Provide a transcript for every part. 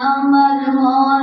আমার মন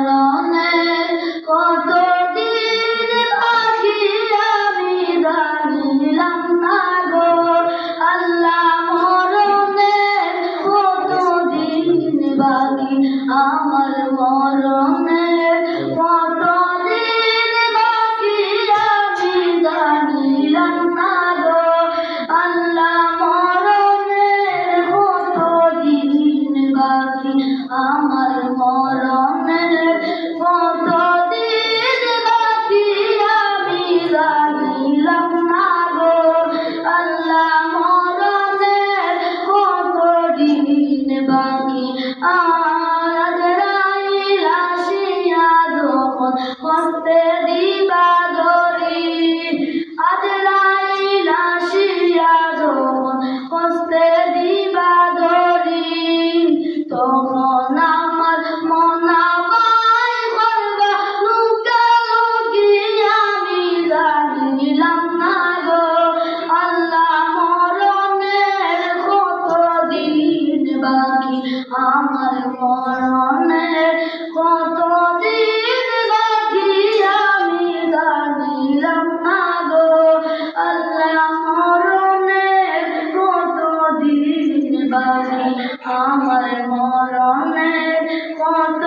হস্তে দিবা ধরি, আজ লাইল আসিয়া হস্তে দিবা ধরি। তখন আমার মনা আমি জানিলাম না গো। দিন বাকি? আমার মরণ quadro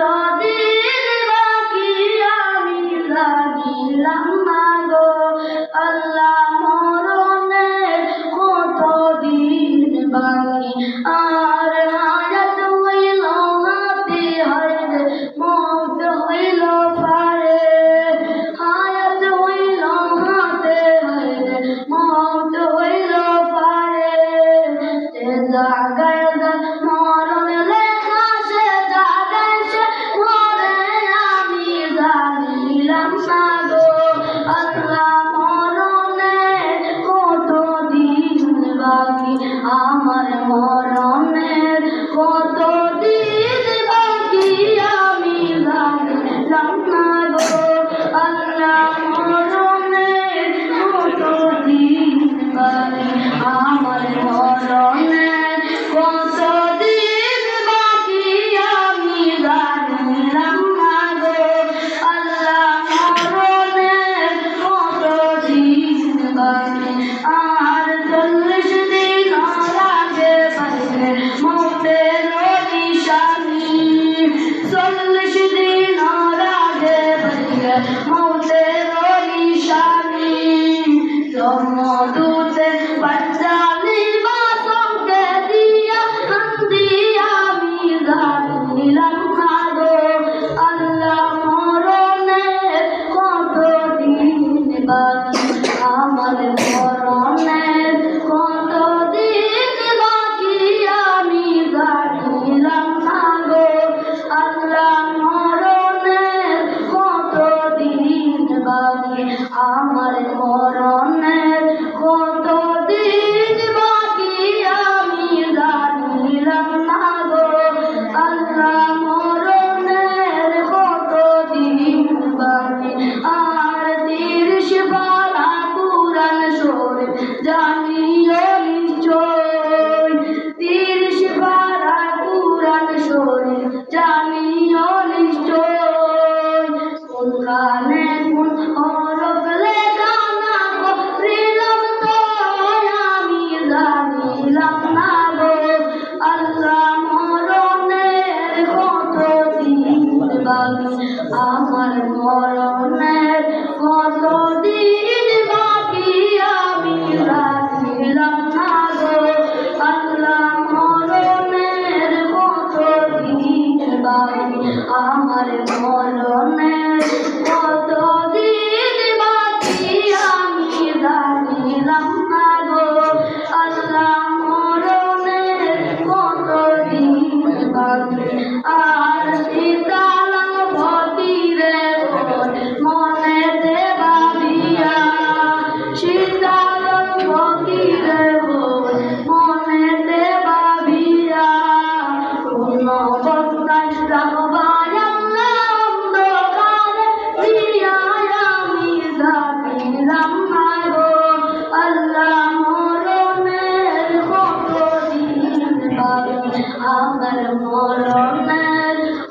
আমার মর Allah. আমার মরণের কত দিন না গো। আল্লাহ মরণের কত দিন বাকি? আর তিরিশ পালা পুরান শোর জানিও নিশ্চয়। তিরিশ পালা পুরান শোর জানিও নিশ্চয়। কানে কোন Father, more than earth,